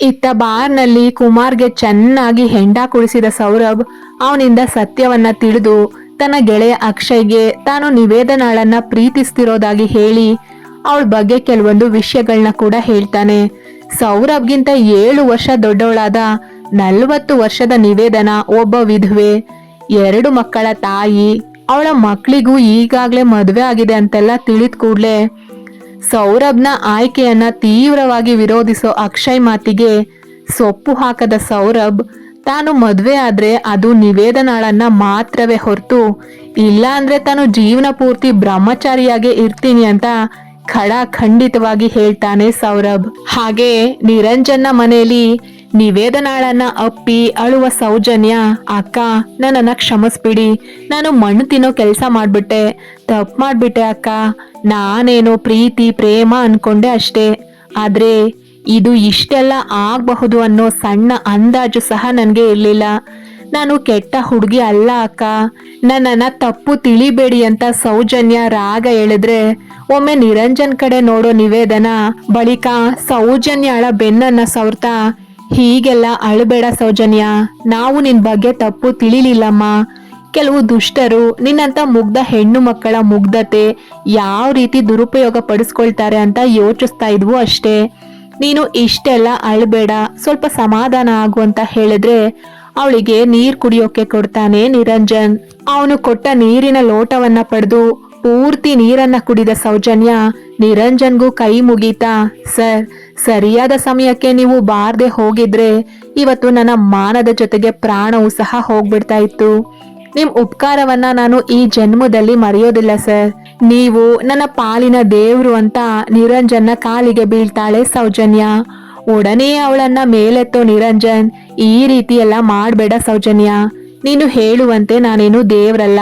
ಇತ್ತ ಬಾರ್ನಲ್ಲಿ ಕುಮಾರ್ಗೆ ಚೆನ್ನಾಗಿ ಹೆಂಡ ಕುಳಿಸಿದ ಸೌರಭ್ ಅವನಿಂದ ಸತ್ಯವನ್ನ ತಿಳಿದು ತನ್ನ ಗೆಳೆಯ ಅಕ್ಷಯ್ಗೆ ತಾನು ನಿವೇದನಾಳನ್ನ ಪ್ರೀತಿಸ್ತಿರೋದಾಗಿ ಹೇಳಿ ಅವಳ ಬಗ್ಗೆ ಕೆಲವೊಂದು ವಿಷಯಗಳನ್ನ ಕೂಡ ಹೇಳ್ತಾನೆ. ಸೌರಭ್ಗಿಂತ ಏಳು ವರ್ಷ ದೊಡ್ಡವಳಾದ ನಲವತ್ತು ವರ್ಷದ ನಿವೇದನ ಒಬ್ಬ ವಿಧವೆ, ಎರಡು ಮಕ್ಕಳ ತಾಯಿ, ಅವಳ ಮಕ್ಕಳಿಗೂ ಈಗಾಗಲೇ ಮದುವೆ ಆಗಿದೆ ಅಂತೆಲ್ಲ ತಿಳಿದ ಕೂಡ್ಲೆ ಸೌರಭ್ನ ಆಯ್ಕೆಯನ್ನ ತೀವ್ರವಾಗಿ ವಿರೋಧಿಸೋ ಅಕ್ಷಯ್ ಮಾತಿಗೆ ಸೊಪ್ಪು ಹಾಕದ ಸೌರಭ್, ತಾನು ಮದುವೆ ಆದ್ರೆ ಅದು ನಿವೇದನಾಳನ್ನ ಮಾತ್ರವೇ ಹೊರತು ಇಲ್ಲ ಅಂದ್ರೆ ತಾನು ಜೀವನ ಪೂರ್ತಿ ಬ್ರಹ್ಮಚಾರಿಯಾಗೆ ಇರ್ತೀನಿ ಅಂತ ಖಡ ಖಂಡಿತವಾಗಿ ಹೇಳ್ತಾನೆ ಸೌರಭ್. ಹಾಗೆ ನಿರಂಜನ್ನ ಮನೆಯಲ್ಲಿ ನಿವೇದನಾಳನ್ನ ಅಪ್ಪಿ ಅಳುವ ಸೌಜನ್ಯ, ಅಕ್ಕ, ನನ್ನನ್ನ ಕ್ಷಮಿಸ್ಬಿಡಿ, ನಾನು ಮಣ್ಣು ತಿನ್ನೋ ಕೆಲಸ ಮಾಡ್ಬಿಟ್ಟೆ, ತಪ್ಪು ಮಾಡ್ಬಿಟ್ಟೆ ಅಕ್ಕ ನಾನೇನೋ ಪ್ರೀತಿ, ಪ್ರೇಮ ಅನ್ಕೊಂಡೆ ಅಷ್ಟೇ. ಆದ್ರೆ ಇದು ಇಷ್ಟೆಲ್ಲ ಆಗಬಹುದು ಅನ್ನೋ ಸಣ್ಣ ಅಂದಾಜು ಸಹ ನನಗೆ ಇರಲಿಲ್ಲ. ನಾನು ಕೆಟ್ಟ ಹುಡುಗಿ ಅಲ್ಲ ಅಕ್ಕ. ನನ್ನನ್ನು ತಪ್ಪು ತಿಳಿಬೇಡಿ ಅಂತ ಸೌಜನ್ಯ ರಾಗ ಹೇಳಿದ್ರೆ ಒಮ್ಮೆ ನಿರಂಜನ್ ಕಡೆ ನೋಡೋ ನಿವೇದನ ಬಳಿಕ ಸೌಜನ್ಯಳ ಬೆನ್ನನ್ನ ಸವರ್ತಾ, ಹೀಗೆಲ್ಲ ಅಳಬೇಡ ಸೌಜನ್ಯ. ನಾವು ನಿನ್ ಬಗ್ಗೆ ತಪ್ಪು ತಿಳಿಲಿಲ್ಲಮ್ಮ. ಕೆಲವು ದುಷ್ಟರು ನಿನ್ನಂತ ಮುಗ್ಧ ಹೆಣ್ಣು ಮಕ್ಕಳ ಮುಗ್ಧತೆ ಯಾವ ರೀತಿ ದುರುಪಯೋಗ ಪಡಿಸ್ಕೊಳ್ತಾರೆ ಅಂತ ಯೋಚಿಸ್ತಾ ಇದ್ವು ಅಷ್ಟೇ. ನೀನು ಇಷ್ಟೆಲ್ಲ ಅಳಬೇಡ, ಸ್ವಲ್ಪ ಸಮಾಧಾನ ಆಗು ಅಂತ ಹೇಳಿದ್ರೆ ಅವಳಿಗೆ ನೀರು ಕುಡಿಯೋಕೆ ಕೊಡ್ತಾನೆ ನಿರಂಜನ್. ಅವನು ಕೊಟ್ಟ ನೀರಿನ ಲೋಟವನ್ನ ಪಡೆದು ಪೂರ್ತಿ ನೀರನ್ನ ಕುಡಿದ ಸೌಜನ್ಯ ನಿರಂಜನ್ಗೂ ಕೈ ಮುಗೀತಾ, ಸರ್, ಸರಿಯಾದ ಸಮಯಕ್ಕೆ ನೀವು ಬಾರ್ದೆ ಹೋಗಿದ್ರೆ ಇವತ್ತು ನನ್ನ ಮಾನದ ಜೊತೆಗೆ ಪ್ರಾಣವು ಸಹ ಹೋಗ್ಬಿಡ್ತಾ ಇತ್ತು. ನಿಮ್ ಉಪಕಾರವನ್ನ ನಾನು ಈ ಜನ್ಮದಲ್ಲಿ ಮರೆಯೋದಿಲ್ಲ, ಸರ್. ನೀವು ನನ್ನ ಪಾಲಿನ ದೇವ್ರು ಅಂತ ನಿರಂಜನ್ನ ಕಾಲಿಗೆ ಬೀಳ್ತಾಳೆ, ಸೌಜನ್ಯ. ಒಡನೆ ಅವಳನ್ನ ಮೇಲೆತ್ತೋ ನಿರಂಜನ್, ಈ ರೀತಿ ಎಲ್ಲ ಮಾಡಬೇಡ, ಸೌಜನ್ಯ. ನೀನು ಹೇಳುವಂತೆ ನಾನೇನು ದೇವ್ರಲ್ಲ.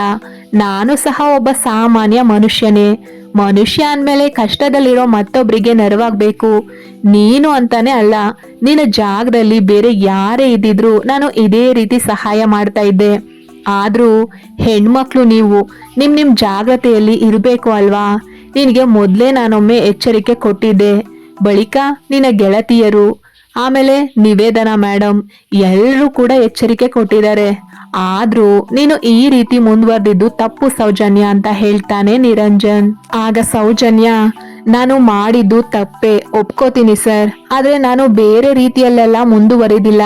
ನಾನು ಸಹ ಒಬ್ಬ ಸಾಮಾನ್ಯ ಮನುಷ್ಯನೇ. ಮನುಷ್ಯ ಅಂದ್ಮೇಲೆ ಕಷ್ಟದಲ್ಲಿರೋ ಮತ್ತೊಬ್ಬರಿಗೆ ನೆರವಾಗಬೇಕು. ನೀನು ಅಂತಾನೆ ಅಲ್ಲ, ನಿನ್ನ ಜಾಗದಲ್ಲಿ ಬೇರೆ ಯಾರೇ ಇದ್ದಿದ್ರು ನಾನು ಇದೇ ರೀತಿ ಸಹಾಯ ಮಾಡ್ತಾ ಇದ್ದೆ. ಆದ್ರೂ ಹೆಣ್ಮಕ್ಳು ನೀವು ನಿಮ್ಮ ನಿಮ್ಮ ಜಾಗ್ರತೆಯಲ್ಲಿ ಇರಬೇಕು ಅಲ್ವಾ? ನಿನಗೆ ಮೊದಲೇ ನಾನೊಮ್ಮೆ ಎಚ್ಚರಿಕೆ ಕೊಟ್ಟಿದ್ದೆ. ಬಳಿಕ ನಿನ್ನ ಗೆಳತಿಯರು, ಆಮೇಲೆ ನಿವೇದನ ಮೇಡಮ್ ಎಲ್ಲರೂ ಕೂಡ ಎಚ್ಚರಿಕೆ ಕೊಟ್ಟಿದ್ದಾರೆ. ಆದ್ರೂ ನೀನು ಈ ರೀತಿ ಮುಂದುವರೆದಿದ್ದು ತಪ್ಪು ಸೌಜನ್ಯ ಅಂತ ಹೇಳ್ತಾನೆ ನಿರಂಜನ್. ಆಗ ಸೌಜನ್ಯ, ನಾನು ಮಾಡಿದ್ದು ತಪ್ಪೆ, ಒಪ್ಕೋತೀನಿ ಸರ್. ಆದ್ರೆ ನಾನು ಬೇರೆ ರೀತಿಯಲ್ಲೆಲ್ಲ ಮುಂದುವರಿದಿಲ್ಲ.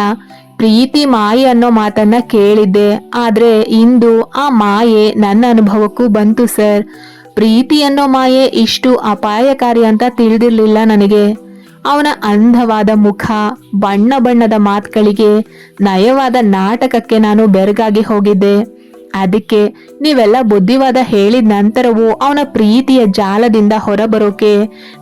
ಪ್ರೀತಿ ಮಾಯೆ ಅನ್ನೋ ಮಾತನ್ನ ಕೇಳಿದ್ದೆ. ಆದ್ರೆ ಇಂದು ಆ ಮಾಯೆ ನನ್ನ ಅನುಭವಕ್ಕೂ ಬಂತು ಸರ್. ಪ್ರೀತಿ ಅನ್ನೋ ಮಾಯೆ ಇಷ್ಟು ಅಪಾಯಕಾರಿ ಅಂತ ತಿಳಿದಿರ್ಲಿಲ್ಲ ನನಗೆ. ಅವನ ಅಂಧವಾದ ಮುಖ, ಬಣ್ಣ ಬಣ್ಣದ ಮಾತುಗಳಿಗೆ, ನಯವಾದ ನಾಟಕಕ್ಕೆ ನಾನು ಬೆರಗಾಗಿ ಹೋಗಿದ್ದೆ. ಅದಕ್ಕೆ ನೀವೆಲ್ಲ ಬುದ್ಧಿವಾದ ಹೇಳಿದ ನಂತರವೂ ಅವನ ಪ್ರೀತಿಯ ಜಾಲದಿಂದ ಹೊರಬರೋಕೆ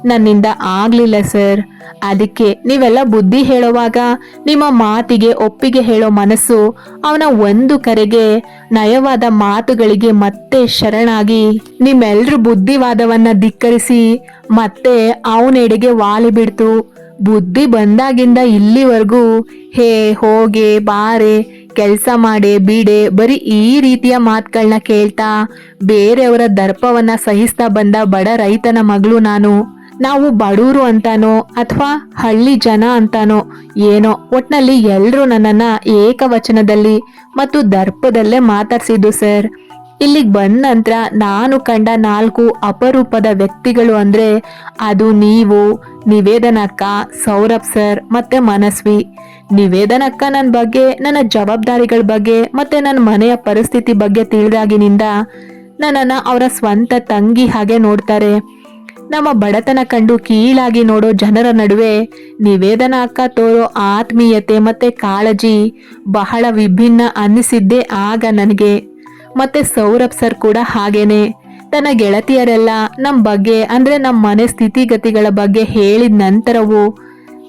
ನನ್ನಿಂದ ಆಗ್ಲಿಲ್ಲ, ಸರ್. ಅದಕ್ಕೆ ನೀವೆಲ್ಲ ಬುದ್ಧಿ ಹೇಳುವಾಗ ನಿಮ್ಮ ಮಾತಿಗೆ ಒಪ್ಪಿಗೆ ಹೇಳೋ ಮನಸ್ಸು ಅವನ ಒಂದು ಕರೆಗೆ ನಯವಾದ ಮಾತುಗಳಿಗೆ ಮತ್ತೆ ಶರಣಾಗಿ ನಿಮ್ಮೆಲ್ರ ಬುದ್ಧಿವಾದವನ್ನ ಧಿಕ್ಕರಿಸಿ ಮತ್ತೆ ಅವನೆಡೆಗೆ ವಾಲಿ ಬಿಡ್ತು. ಬುದ್ಧಿ ಬಂದಾಗಿಂದ ಇಲ್ಲಿವರೆಗೂ ಹೇ, ಹೋಗೆ, ಬಾರೆ ಕೆಲಸ ಮಾಡೆ, ಬಿಡೆ, ಬರೀ ಈ ರೀತಿಯ ಮಾತುಗಳನ್ನ ಕೇಳ್ತಾ ಬೇರೆಯವರ ದರ್ಪವನ್ನ ಸಹಿಸ್ತಾ ಬಂದ ಬಡ ರೈತನ ಮಗಳು ನಾನು. ನಾವು ಬಡೂರು ಅಂತಾನೋ ಅಥವಾ ಹಳ್ಳಿ ಜನ ಅಂತಾನೋ ಏನೋ ಒಟ್ನಲ್ಲಿ ಎಲ್ಲರೂ ನನ್ನನ್ನ ಏಕವಚನದಲ್ಲಿ ಮತ್ತು ದರ್ಪದಲ್ಲೇ ಮಾತಾಡ್ಸಿದ್ದು ಸರ್. ಇಲ್ಲಿಗೆ ಬಂದ ನಂತರ ನಾನು ಕಂಡ ನಾಲ್ಕು ಅಪರೂಪದ ವ್ಯಕ್ತಿಗಳು ಅಂದ್ರೆ ಅದು ನೀವು, ನಿವೇದನಕ್ಕ, ಸೌರಭ್ ಸರ್ ಮತ್ತೆ ಮನಸ್ವಿ. ನಿವೇದನಕ್ಕ ನನ್ನ ಬಗ್ಗೆ, ನನ್ನ ಜವಾಬ್ದಾರಿಗಳ ಬಗ್ಗೆ ಮತ್ತೆ ನನ್ನ ಮನೆಯ ಪರಿಸ್ಥಿತಿ ಬಗ್ಗೆ ತಿಳಿದಾಗಿನಿಂದ ನನ್ನನ್ನು ಅವರ ಸ್ವಂತ ತಂಗಿ ಹಾಗೆ ನೋಡ್ತಾರೆ. ನಮ್ಮ ಬಡತನ ಕಂಡು ಕೀಳಾಗಿ ನೋಡೋ ಜನರ ನಡುವೆ ನಿವೇದನ ಅಕ್ಕ ತೋರೋ ಆತ್ಮೀಯತೆ ಮತ್ತೆ ಕಾಳಜಿ ಬಹಳ ವಿಭಿನ್ನ ಅನ್ನಿಸಿದ್ದೇ ಆಗ ನನಗೆ. ಮತ್ತೆ ಸೌರಭ್ ಸರ್ ಕೂಡ ಹಾಗೇನೆ. ತನ್ನ ಗೆಳತಿಯರೆಲ್ಲ ನಮ್ಮ ಬಗ್ಗೆ ಅಂದ್ರೆ ನಮ್ಮ ಮನೆ ಸ್ಥಿತಿಗತಿಗಳ ಬಗ್ಗೆ ಹೇಳಿದ ನಂತರವೂ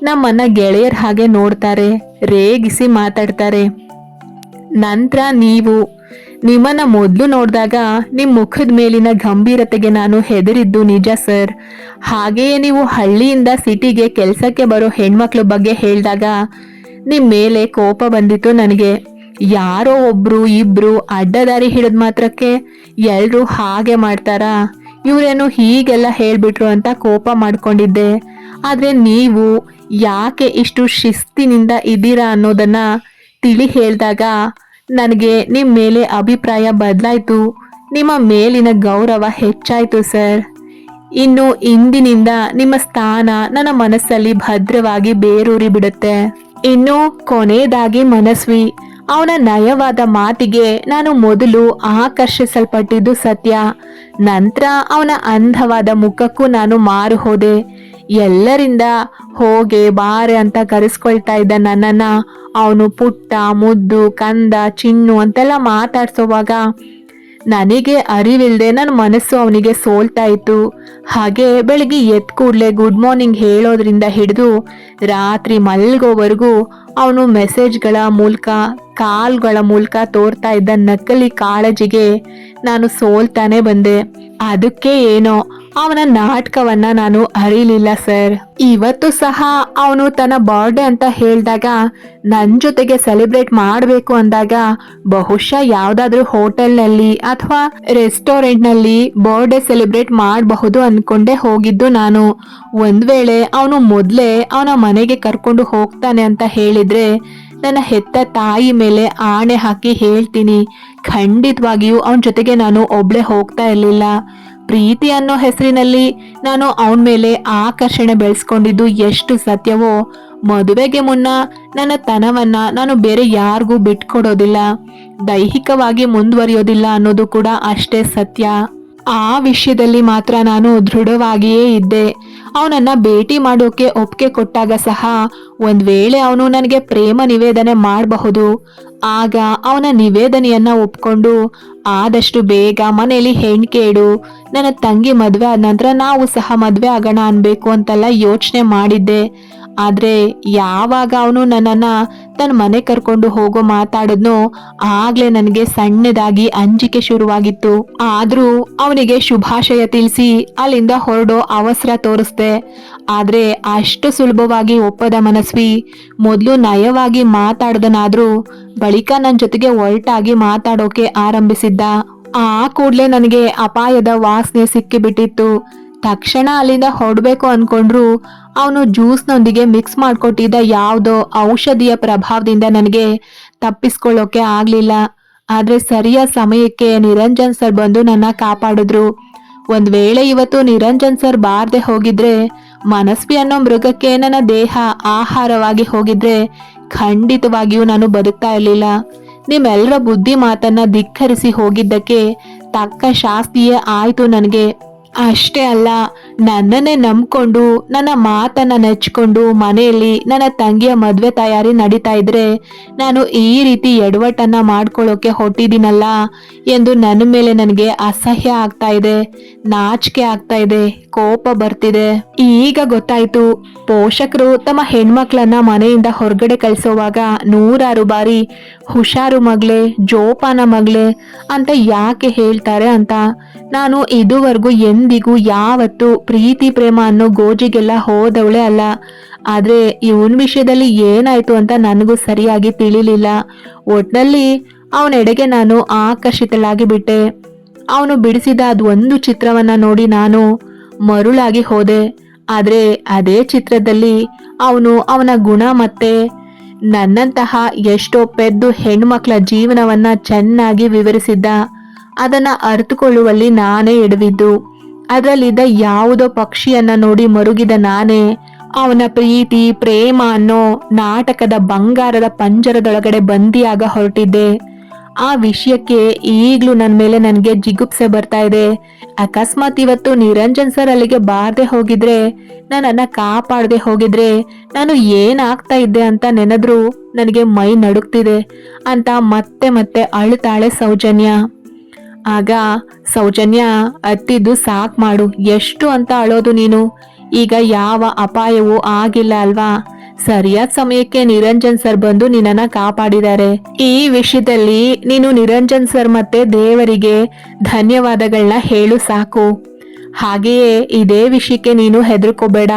ನಮ್ಮನ್ನ ಗೆಳೆಯರ ಹಾಗೆ ನೋಡ್ತಾರೆ, ರೇಗಿಸಿ ಮಾತಾಡ್ತಾರೆ. ನಂತರ ನೀವು, ನಿಮ್ಮನ್ನ ಮೊದಲು ನೋಡಿದಾಗ ನಿಮ್ಮ ಮುಖದ ಮೇಲಿನ ಗಂಭೀರತೆಗೆ ನಾನು ಹೆದರಿದ್ದು ನಿಜ ಸರ್. ಹಾಗೆಯೇ ನೀವು ಹಳ್ಳಿಯಿಂದ ಸಿಟಿಗೆ ಕೆಲಸಕ್ಕೆ ಬರೋ ಹೆಣ್ಮಕ್ಳ ಬಗ್ಗೆ ಹೇಳಿದಾಗ ನಿಮ್ಮ ಮೇಲೆ ಕೋಪ ಬಂದಿತ್ತು ನನಗೆ. ಯಾರೋ ಒಬ್ರು ಇಬ್ರು ಅಡ್ಡದಾರಿ ಹಿಡಿದ ಮಾತ್ರಕ್ಕೆ ಎಲ್ರೂ ಹಾಗೆ ಮಾಡ್ತಾರಾ? ಇವರೇನು ಹೀಗೆಲ್ಲ ಹೇಳಿಬಿಟ್ರು ಅಂತ ಕೋಪ ಮಾಡ್ಕೊಂಡಿದ್ದೆ. ಆದ್ರೆ ನೀವು ಯಾಕೆ ಇಷ್ಟು ಶಿಸ್ತಿನಿಂದ ಇದ್ದೀರಾ ಅನ್ನೋದನ್ನ ತಿಳಿ ಹೇಳಿದಾಗ, ನನಗೆ ನಿಮ್ಮ ಮೇಲೆ ಅಭಿಪ್ರಾಯ ಬದಲಾಯಿತು. ನಿಮ್ಮ ಮೇಲಿನ ಗೌರವ ಹೆಚ್ಚಾಯಿತು, ಸರ್. ಇನ್ನು ಇಂದಿನಿಂದ ನಿಮ್ಮ ಸ್ಥಾನ ನನ್ನ ಮನಸ್ಸಲ್ಲಿ ಭದ್ರವಾಗಿ ಬೇರೂರಿ ಬಿಡುತ್ತೆ. ಇನ್ನು ಕೊನೆಯದಾಗಿ ಮನಸ್ವಿ, ಅವನ ನಯವಾದ ಮಾತಿಗೆ ನಾನು ಮೊದಲು ಆಕರ್ಷಿಸಲ್ಪಟ್ಟಿದ್ದು ಸತ್ಯ. ನಂತರ ಅವನ ಅಂಧವಾದ ಮುಖಕ್ಕೂ ನಾನು ಮಾರು ಹೋದೆ. ಎಲ್ಲರಿಂದ ಹೋಗೆ ಬಾರೆ ಅಂತ ಕರೆಸ್ಕೊಳ್ತಾ ಇದ್ದ ನನ್ನನ್ನ. ಅವನು ಪುಟ್ಟ, ಮುದ್ದು, ಕಂದ, ಚಿನ್ನು ಅಂತೆಲ್ಲ ಮಾತಾಡ್ಸೋವಾಗ ನನಗೆ ಅರಿವಿಲ್ಲದೆ ನನ್ನ ಮನಸ್ಸು ಅವನಿಗೆ ಸೋಲ್ತಾ ಇತ್ತು. ಹಾಗೆ ಬೆಳಿಗ್ಗೆ ಎದ್ ಕೂಡಲೇ ಗುಡ್ ಮಾರ್ನಿಂಗ್ ಹೇಳೋದ್ರಿಂದ ಹಿಡಿದು ರಾತ್ರಿ ಮಲ್ಗೋವರೆಗೂ ಅವನು ಮೆಸೇಜ್ಗಳ ಮೂಲಕ, ಕಾಲ್ಗಳ ಮೂಲಕ ತೋರ್ತಾ ಇದ್ದ ನಕಲಿ ಕಾಳಜಿಗೆ ನಾನು ಸೋಲ್ತಾನೆ ಬಂದೆ. ಅದಕ್ಕೆ ಏನೋ? ಅವನ ನಾಟಕವನ್ನ ನಾನು ಅರಿಲಿಲ್ಲ ಸರ್. ಇವತ್ತು ಸಹ ಅವನು ತನ್ನ ಬರ್ಡೇ ಅಂತ ಹೇಳಿದಾಗ ನನ್ನ ಜೊತೆಗೆ ಸೆಲೆಬ್ರೇಟ್ ಮಾಡಬೇಕು ಅಂದಾಗ, ಬಹುಶಃ ಯಾವುದಾದ್ರೂ ಹೋಟೆಲ್ನಲ್ಲಿ ಅಥವಾ ರೆಸ್ಟೋರೆಂಟ್ನಲ್ಲಿ ಬರ್ಡೇ ಸೆಲೆಬ್ರೇಟ್ ಮಾಡಬಹುದು ಅಂದ್ಕೊಂಡೇ ಹೋಗಿದ್ದು ನಾನು. ಒಂದ್ ವೇಳೆ ಅವನು ಮೊದಲೇ ಅವನ ಮನೆಗೆ ಕರ್ಕೊಂಡು ಹೋಗ್ತಾನೆ ಅಂತ ಹೇಳಿದ್ರೆ ನನ್ನ ಹೆತ್ತ ತಾಯಿ ಮೇಲೆ ಆಣೆ ಹಾಕಿ ಹೇಳ್ತೀನಿ. ಖಂಡಿತವಾಗಿಯೂ ಅವನ ಜೊತೆಗೆ ನಾನು ಒಬ್ಳೆ ಹೋಗ್ತಾ ಇರಲಿಲ್ಲ. ಪ್ರೀತಿ ಅನ್ನೋ ಹೆಸರಿನಲ್ಲಿ ನಾನು ಅವನ ಮೇಲೆ ಆಕರ್ಷಣೆ ಬೆಳೆಸ್ಕೊಂಡಿದ್ದು ಎಷ್ಟು ಸತ್ಯವೋ, ಮದುವೆಗೆ ಮುನ್ನ ನನ್ನ ತನವನ್ನ ನಾನು ಬೇರೆ ಯಾರಿಗೂ ಬಿಟ್ಕೊಡೋದಿಲ್ಲ. ದೈಹಿಕವಾಗಿ ಮುಂದುವರಿಯೋದಿಲ್ಲ ಅನ್ನೋದು ಕೂಡ ಅಷ್ಟೇ ಸತ್ಯ. ಆ ವಿಷಯದಲ್ಲಿ ಮಾತ್ರ ನಾನು ದೃಢವಾಗಿಯೇ ಇದ್ದೆ. ಅವನನ್ನ ಭೇಟಿ ಮಾಡೋಕೆ ಒಪ್ಪಿಗೆ ಕೊಟ್ಟಾಗ ಸಹ ಒಂದ್ ವೇಳೆ ಅವನು ನನಗೆ ಪ್ರೇಮ ನಿವೇದನೆ ಮಾಡಬಹುದು, ಆಗ ಅವನ ನಿವೇದನೆಯನ್ನ ಒಪ್ಕೊಂಡು ಆದಷ್ಟು ಬೇಗ ಮನೆಯಲ್ಲಿ ಹೆಣ್ಕೇಡು ನನ್ನ ತಂಗಿ ಮದುವೆ ಆದ ನಂತರ ನಾವು ಸಹ ಮದುವೆ ಆಗೋಣ ಅನ್ಬೇಕು ಅಂತೆಲ್ಲ ಯೋಚನೆ ಮಾಡಿದ್ದೆ. ಆದ್ರೆ ಯಾವಾಗ ಅವನು ನನ್ನನ್ನ ತನ್ನ ಮನೆ ಕರ್ಕೊಂಡು ಹೋಗೋ ಮಾತಾಡಿದ್ನೋ ಆಗಲೇ ನನಗೆ ಸಣ್ಣದಾಗಿ ಅಂಜಿಕೆ ಶುರುವಾಗಿತ್ತು. ಆದರೂ ಅವನಿಗೆ ಶುಭಾಶಯ ತಿಳಿಸಿ ಅಲ್ಲಿಂದ ಹೊರಡೋ ಅವಸರ ತೋರಿಸ್ದೆ. ಆದ್ರೆ ಅಷ್ಟು ಸುಲಭವಾಗಿ ಒಪ್ಪದ ಮನಸ್ವಿ, ಮೊದಲು ನಯವಾಗಿ ಮಾತಾಡ್ದನಾದರೂ ಬಳಿಕ ನನ್ನ ಜೊತೆಗೆ ಒರಟಾಗಿ ಮಾತಾಡೋಕೆ ಆರಂಭಿಸಿದ್ದ. ಆ ಕೂಡ್ಲೆ ನನಗೆ ಅಪಾಯದ ವಾಸನೆ ಸಿಕ್ಕಿಬಿಟ್ಟಿತ್ತು. ತಕ್ಷಣ ಅಲ್ಲಿಂದ ಹೊಡಬೇಕು ಅನ್ಕೊಂಡ್ರು ಅವನು ಜ್ಯೂಸ್ನೊಂದಿಗೆ ಮಿಕ್ಸ್ ಮಾಡಿಕೊಟ್ಟಿದ್ದ ಯಾವುದೋ ಔಷಧಿಯ ಪ್ರಭಾವದಿಂದ ನನಗೆ ತಪ್ಪಿಸ್ಕೊಳ್ಳೋಕೆ ಆಗಲಿಲ್ಲ. ಆದರೆ ಸರಿಯಾದ ಸಮಯಕ್ಕೆ ನಿರಂಜನ್ ಸರ್ ಬಂದು ನನ್ನ ಕಾಪಾಡಿದ್ರು. ಒಂದು ವೇಳೆ ಇವತ್ತು ನಿರಂಜನ್ ಸರ್ ಬಾರದೆ ಹೋಗಿದ್ರೆ, ಮನಸ್ವಿ ಅನ್ನೋ ಮೃಗಕ್ಕೆ ನನ್ನ ದೇಹ ಆಹಾರವಾಗಿ ಹೋಗಿದ್ರೆ ಖಂಡಿತವಾಗಿಯೂ ನಾನು ಬದುಕ್ತಾ ಇರ್ಲಿಲ್ಲ. ನಿಮ್ಮೆಲ್ಲರ ಬುದ್ಧಿ ಮಾತನ್ನ ಧಿಕ್ಕರಿಸಿ ಹೋಗಿದ್ದಕ್ಕೆ ತಕ್ಕ ಶಾಸ್ತಿಯೇ ಆಯ್ತು ನನಗೆ. ಅಷ್ಟೇ ಅಲ್ಲ ನನ್ನನ್ನೇ ನಂಬ್ಕೊಂಡು, ನನ್ನ ಮಾತನ್ನ ನೆಚ್ಕೊಂಡು ಮನೆಯಲ್ಲಿ ನನ್ನ ತಂಗಿಯ ಮದುವೆ ತಯಾರಿ ನಡೀತಾ ಇದ್ರೆ ನಾನು ಈ ರೀತಿ ಎಡವಟ್ಟನ್ನ ಮಾಡ್ಕೊಳ್ಳೋಕೆ ಹೊಟ್ಟಿದ್ದೀನಲ್ಲ ಎಂದು ನನ್ನ ಮೇಲೆ ನನಗೆ ಅಸಹ್ಯ ಆಗ್ತಾ ಇದೆ, ನಾಚಿಕೆ ಆಗ್ತಾ ಇದೆ, ಕೋಪ ಬರ್ತಿದೆ. ಈಗ ಗೊತ್ತಾಯ್ತು, ಪೋಷಕರು ತಮ್ಮ ಹೆಣ್ಮಕ್ಳನ್ನ ಮನೆಯಿಂದ ಹೊರಗಡೆ ಕಳಿಸೋವಾಗ ನೂರಾರು ಬಾರಿ, ಹುಷಾರು ಮಗ್ಲೆ ಜೋಪಾನ ಮಗ್ಲೆ ಅಂತ ಯಾಕೆ ಹೇಳ್ತಾರೆ ಅಂತ ನಾನು ಇದುವರೆಗೂ ಎಂದಿಗೂ ಯಾವತ್ತು ಪ್ರೀತಿ, ಪ್ರೇಮ ಅನ್ನೋ ಗೋಜಿಗೆಲ್ಲ ಹೋದವಳೆ ಅಲ್ಲ. ಆದ್ರೆ ಇವನ್ ವಿಷಯದಲ್ಲಿ ಏನಾಯ್ತು ಅಂತ ನನಗೂ ಸರಿಯಾಗಿ ತಿಳಿಲಿಲ್ಲ. ಒಟ್ನಲ್ಲಿ ಅವನೆಡೆಗೆ ನಾನು ಆಕರ್ಷಿತಲಾಗಿ ಬಿಟ್ಟೆ. ಅವನು ಬಿಡಿಸಿದ ಅದೊಂದು ಚಿತ್ರವನ್ನ ನೋಡಿ ನಾನು ಮರುಳಾಗಿ ಹೋದೆ. ಆದ್ರೆ ಅದೇ ಚಿತ್ರದಲ್ಲಿ ಅವನು ಅವನ ಗುಣ ಮತ್ತೆ ನನ್ನಂತಹ ಎಷ್ಟೋ ಪೆದ್ದು ಹೆಣ್ಮಕ್ಳ ಜೀವನವನ್ನ ಚೆನ್ನಾಗಿ ವಿವರಿಸಿದ್ದ. ಅದನ್ನ ಅರ್ಥಕೊಳ್ಳುವಲ್ಲಿ ನಾನೇ ಎಡವಿದ್ದು. ಅದರಲ್ಲಿದ್ದ ಯಾವುದೋ ಪಕ್ಷಿಯನ್ನ ನೋಡಿ ಮರುಗಿದ ನಾನೇ ಅವನ ಪ್ರೀತಿ, ಪ್ರೇಮ ಅನ್ನೋ ನಾಟಕದ ಬಂಗಾರದ ಪಂಜರದೊಳಗಡೆ ಬಂದಿಯಾಗ ಹೊರಟಿದ್ದೆ. ಆ ವಿಷಯಕ್ಕೆ ಈಗ್ಲೂ ನನ್ನ ಮೇಲೆ ನನಗೆ ಜಿಗುಪ್ಸೆ ಬರ್ತಾ ಇದೆ. ಅಕಸ್ಮಾತ್ ಇವತ್ತು ನಿರಂಜನ್ ಸರ್ ಅಲ್ಲಿಗೆ ಬಾರದೆ ಹೋಗಿದ್ರೆ, ನನ್ನನ್ನ ಕಾಪಾಡದೆ ಹೋಗಿದ್ರೆ ನಾನು ಏನಾಗ್ತಾ ಇದ್ದೆ ಅಂತ ನೆನೆದ್ರು ನನಗೆ ಮೈ ನಡುಕ್ತಿದೆ ಅಂತ ಮತ್ತೆ ಮತ್ತೆ ಅಳುತ್ತಾಳೆ ಸೌಜನ್ಯ. ಆಗ ಸೌಜನ್ಯ, ಅತ್ತಿದ್ದು ಸಾಕ್ ಮಾಡು, ಎಷ್ಟು ಅಂತ ಅಳೋದು ನೀನು? ಈಗ ಯಾವ ಅಪಾಯವೂ ಆಗಿಲ್ಲ ಅಲ್ವಾ? ಸರಿಯಾದ ಸಮಯಕ್ಕೆ ನಿರಂಜನ್ ಸರ್ ಬಂದು ನಿನ್ನನ್ನ ಕಾಪಾಡಿದ್ದಾರೆ. ಈ ವಿಷಯದಲ್ಲಿ ನೀನು ನಿರಂಜನ್ ಸರ್ ಮತ್ತೆ ದೇವರಿಗೆ ಧನ್ಯವಾದಗಳನ್ನ ಹೇಳು ಸಾಕು. ಹಾಗೆಯೇ ಇದೇ ವಿಷಯಕ್ಕೆ ನೀನು ಹೆದರ್ಕೋಬೇಡ.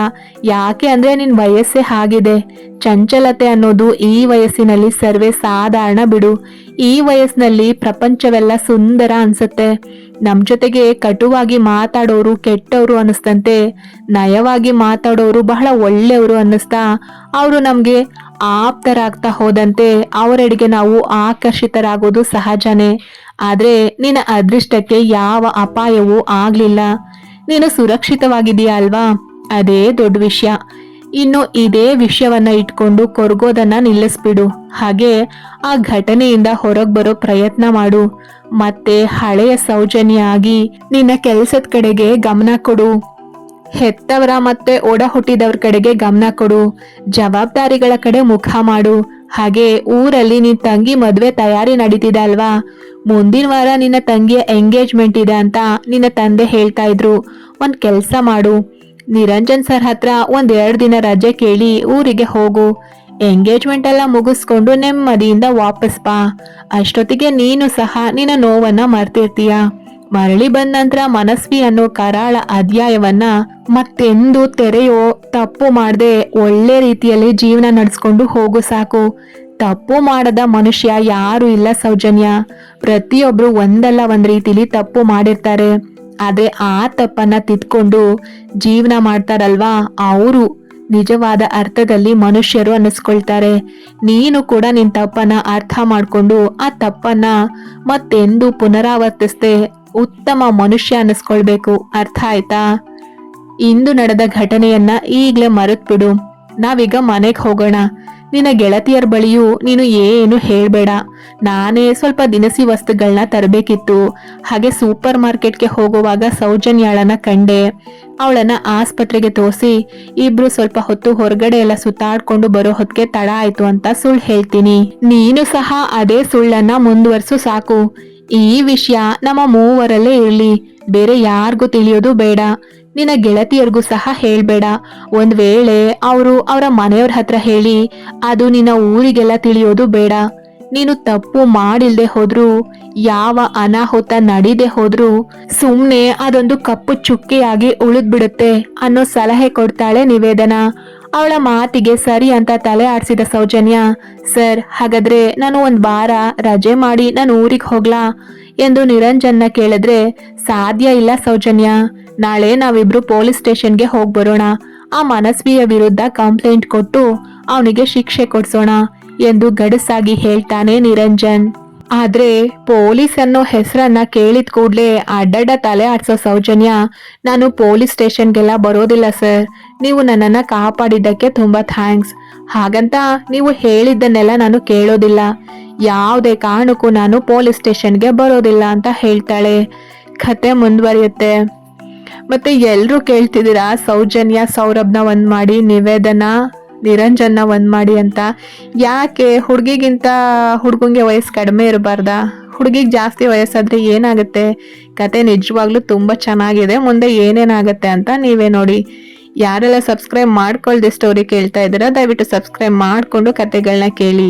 ಯಾಕೆ ಅಂದರೆ ನಿನ್ನ ವಯಸ್ಸೇ ಹಾಗಿದೆ. ಚಂಚಲತೆ ಅನ್ನೋದು ಈ ವಯಸ್ಸಿನಲ್ಲಿ ಸರ್ವೇ ಸಾಧಾರಣ ಬಿಡು. ಈ ವಯಸ್ಸಿನಲ್ಲಿ ಪ್ರಪಂಚವೆಲ್ಲ ಸುಂದರ ಅನಿಸುತ್ತೆ. ನಮ್ಮ ಜೊತೆಗೆ ಕಟುವಾಗಿ ಮಾತಾಡೋರು ಕೆಟ್ಟವರು ಅನ್ನಿಸ್ತಂತೆ ನಯವಾಗಿ ಮಾತಾಡೋರು ಬಹಳ ಒಳ್ಳೆಯವರು ಅನ್ನಿಸ್ತಾ, ಅವರು ನಮಗೆ ಆಪ್ತರಾಗ್ತಾ ಹೋದಂತೆ ಅವರೆಡೆಗೆ ನಾವು ಆಕರ್ಷಿತರಾಗೋದು ಸಹಜನೇ. ಆದ್ರೆ ನಿನ್ನ ಅದೃಷ್ಟಕ್ಕೆ ಯಾವ ಅಪಾಯವೂ ಆಗ್ಲಿಲ್ಲ. ನೀನು ಸುರಕ್ಷಿತವಾಗಿದೆಯಾ ಅಲ್ವಾ? ಅದೇ ದೊಡ್ಡ ವಿಷಯ. ಇನ್ನು ಇದೇ ವಿಷಯವನ್ನ ಇಟ್ಕೊಂಡು ಕೊರಗೋದನ್ನ ನಿಲ್ಲಿಸ್ಬಿಡು. ಹಾಗೆ ಆ ಘಟನೆಯಿಂದ ಹೊರಗೆ ಬರೋ ಪ್ರಯತ್ನ ಮಾಡು. ಮತ್ತೆ ಹಳೆಯ ಸೌಜನ್ಯ ಆಗಿ ನಿನ್ನ ಕೆಲಸದ ಕಡೆಗೆ ಗಮನ ಕೊಡು. ಹೆತ್ತವರ ಮತ್ತೆ ಒಡ ಹುಟ್ಟಿದವ್ರ ಕಡೆಗೆ ಗಮನ ಕೊಡು. ಜವಾಬ್ದಾರಿಗಳ ಕಡೆ ಮುಖ ಮಾಡು. ಹಾಗೆ ಊರಲ್ಲಿ ನಿನ್ ತಂಗಿ ಮದುವೆ ತಯಾರಿ ನಡೀತಿದೆ ಅಲ್ವಾ? ಮುಂದಿನ ವಾರ ನಿನ್ನ ತಂಗಿಯ ಎಂಗೇಜ್ಮೆಂಟ್ ಇದೆ ಅಂತ ನಿನ್ನ ತಂದೆ ಹೇಳ್ತಾ ಇದ್ರು. ಒಂದು ಕೆಲಸ ಮಾಡು. ನಿರಂಜನ್ ಸರ್ ಹತ್ರ ಒಂದ್ ಎರಡ್ ದಿನ ರಜೆ ಕೇಳಿ ಊರಿಗೆ ಹೋಗು. ಎಂಗೇಜ್ಮೆಂಟ್ ಎಲ್ಲ ಮುಗಿಸ್ಕೊಂಡು ನೆಮ್ಮದಿಯಿಂದ ವಾಪಸ್ ಬಾ. ಅಷ್ಟೊತ್ತಿಗೆ ನೀನು ಸಹ ನಿನ್ನ ನೋವನ್ನ ಮರ್ತಿರ್ತೀಯ. ಮರಳಿ ಬಂದ ನಂತರ ಮನಸ್ವಿ ಅನ್ನೋ ಕರಾಳ ಅಧ್ಯಾಯವನ್ನ ಮತ್ತೆಂದು ತೆರೆಯೋ ತಪ್ಪು ಮಾಡದೆ ಒಳ್ಳೆ ರೀತಿಯಲ್ಲಿ ಜೀವನ ನಡೆಸ್ಕೊಂಡು ಹೋಗು ಸಾಕು. ತಪ್ಪು ಮಾಡದ ಮನುಷ್ಯ ಯಾರು ಇಲ್ಲ ಸೌಜನ್ಯ. ಪ್ರತಿಯೊಬ್ರು ಒಂದಲ್ಲ ಒಂದ್ ರೀತಿಲಿ ತಪ್ಪು ಮಾಡಿರ್ತಾರೆ. ಆದ್ರೆ ಆ ತಪ್ಪನ್ನ ತಿದ್ಕೊಂಡು ಜೀವನ ಮಾಡ್ತಾರಲ್ವಾ ಅವರು? ನಿಜವಾದ ಅರ್ಥದಲ್ಲಿ ಮನುಷ್ಯರು ಅನ್ನಿಸ್ಕೊಳ್ತಾರೆ. ನೀನು ಕೂಡ ನಿನ್ ತಪ್ಪನ್ನ ಅರ್ಥ ಮಾಡ್ಕೊಂಡು ಆ ತಪ್ಪನ್ನ ಮತ್ತೆಂದು ಪುನರಾವರ್ತಿಸ್ದೆ ಉತ್ತಮ ಮನುಷ್ಯ ಅನ್ನಿಸ್ಕೊಳ್ಬೇಕು. ಅರ್ಥ ಆಯ್ತಾ? ಇಂದು ನಡೆದ ಘಟನೆಯನ್ನ ಈಗ್ಲೇ ಮರೆತ್ಬಿಡು. ನಾವೀಗ ಮನೆಗೆ ಹೋಗೋಣ. ನಿನ್ನ ಗೆಳತಿಯರ ಬಳಿಯೂ ನೀನು ಏನು ಹೇಳ್ಬೇಡ. ನಾನೇ ಸ್ವಲ್ಪ ದಿನಸಿ ವಸ್ತುಗಳನ್ನ ತರಬೇಕಿತ್ತು. ಹಾಗೆ ಸೂಪರ್ ಮಾರ್ಕೆಟ್ಗೆ ಹೋಗುವಾಗ ಸೌಜನ್ಯಾಳನ ಕಂಡೆ. ಅವಳನ್ನ ಆಸ್ಪತ್ರೆಗೆ ತೋರಿಸಿ, ಇಬ್ರು ಸ್ವಲ್ಪ ಹೊತ್ತು ಹೊರಗಡೆ ಎಲ್ಲ ಸುತ್ತಾಡ್ಕೊಂಡು ಬರೋ ಹೊತ್ತಿಗೆ ತಡ ಆಯ್ತು ಅಂತ ಸುಳ್ಳು ಹೇಳ್ತೀನಿ. ನೀನು ಸಹ ಅದೇ ಸುಳ್ಳನ್ನ ಮುಂದುವರ್ಸು ಸಾಕು. ಈ ವಿಷಯ ನಮ್ಮ ಮೂವರಲ್ಲೇ ಇರಲಿ. ಬೇರೆ ಯಾರಿಗೂ ತಿಳಿಯೋದು ಬೇಡ. ನಿನ್ನ ಗೆಳತಿಯರಿಗೂ ಸಹ ಹೇಳಬೇಡ. ಒಂದ್ ವೇಳೆ ಅವರು ಅವರ ಮನೆಯವ್ರ ಹತ್ರ ಹೇಳಿ, ಅದು ನಿನ್ನ ಊರಿಗೆಲ್ಲ ತಿಳಿಯೋದು ಬೇಡ. ನೀನು ತಪ್ಪು ಮಾಡಿಲ್ದೆ ಹೋದ್ರು, ಯಾವ ಅನಾಹುತ ನಡೀದೆ ಹೋದ್ರು ಸುಮ್ಮನೆ ಅದೊಂದು ಕಪ್ಪು ಚುಕ್ಕೆಯಾಗಿ ಉಳಿದ್ಬಿಡುತ್ತೆ ಅನ್ನೋ ಸಲಹೆ ಕೊಡ್ತಾಳೆ ನಿವೇದನ. ಅವಳ ಮಾತಿಗೆ ಸರಿ ಅಂತ ತಲೆ ಆಡಿಸಿದ ಸೌಜನ್ಯ, ಸರ್, ಹಾಗಾದ್ರೆ ನಾನು ಒಂದ್ ವಾರ ರಜೆ ಮಾಡಿ ನಾನು ಊರಿಗೆ ಹೋಗ್ಲಾ? ಎಂದು ನಿರಂಜನ್ನ ಕೇಳಿದ್ರೆ, ಸಾಧ್ಯ ಇಲ್ಲ ಸೌಜನ್ಯ. ನಾಳೆ ನಾವಿಬ್ರು ಪೊಲೀಸ್ ಸ್ಟೇಷನ್ಗೆ ಹೋಗಿ ಬರೋಣ. ಆ ಮನಸ್ವಿಯ ವಿರುದ್ಧ ಕಂಪ್ಲೇಂಟ್ ಕೊಟ್ಟು ಅವನಿಗೆ ಶಿಕ್ಷೆ ಕೊಡ್ಸೋಣ ಎಂದು ಗಡಸಾಗಿ ಹೇಳ್ತಾನೆ ನಿರಂಜನ್. ಆದ್ರೆ ಪೊಲೀಸ್ ಅನ್ನೋ ಹೆಸರನ್ನ ಕೇಳಿದ ಕೂಡ್ಲೆ ಅಡ್ಡಡ್ಡ ತಲೆ ಆಡ್ಸೋ ಸೌಜನ್ಯ, ನಾನು ಪೊಲೀಸ್ ಸ್ಟೇಷನ್ಗೆಲ್ಲ ಬರೋದಿಲ್ಲ ಸರ್. ನೀವು ನನ್ನನ್ನ ಕಾಪಾಡಿದ್ದಕ್ಕೆ ತುಂಬಾ ಥ್ಯಾಂಕ್ಸ್. ಹಾಗಂತ ನೀವು ಹೇಳಿದ್ದನ್ನೆಲ್ಲ ನಾನು ಕೇಳೋದಿಲ್ಲ. ಯಾವುದೇ ಕಾರಣಕ್ಕೂ ನಾನು ಪೊಲೀಸ್ ಸ್ಟೇಷನ್ಗೆ ಬರೋದಿಲ್ಲ, ಅಂತ ಹೇಳ್ತಾಳೆ. ಕತೆ ಮುಂದುವರಿಯುತ್ತೆ. ಮತ್ತೆ ಎಲ್ಲರೂ ಕೇಳ್ತಿದ್ದೀರಾ, ಸೌಜನ್ಯ ಸೌರಭ್ನ ಒಂದ್ ಮಾಡಿ, ನಿವೇದನ ನಿರಂಜನ್ನ ಒಂದ್ ಮಾಡಿ ಅಂತ. ಯಾಕೆ ಹುಡುಗಿಗಿಂತ ಹುಡುಗಂಗೆ ವಯಸ್ಸು ಕಡಿಮೆ ಇರಬಾರ್ದ? ಹುಡುಗಿಗೆ ಜಾಸ್ತಿ ವಯಸ್ಸಾದ್ರೆ ಏನಾಗುತ್ತೆ? ಕತೆ ನಿಜವಾಗ್ಲೂ ತುಂಬ ಚೆನ್ನಾಗಿದೆ, ಮುಂದೆ ಏನೇನಾಗುತ್ತೆ ಅಂತ ನೀವೇ ನೋಡಿ. ಯಾರೆಲ್ಲ ಸಬ್ಸ್ಕ್ರೈಬ್ ಮಾಡ್ಕೊಳ್ದೆ ಸ್ಟೋರಿ ಕೇಳ್ತಾ ಇದ್ದೀರಾ, ದಯವಿಟ್ಟು ಸಬ್ಸ್ಕ್ರೈಬ್ ಮಾಡಿಕೊಂಡು ಕತೆಗಳನ್ನ ಕೇಳಿ.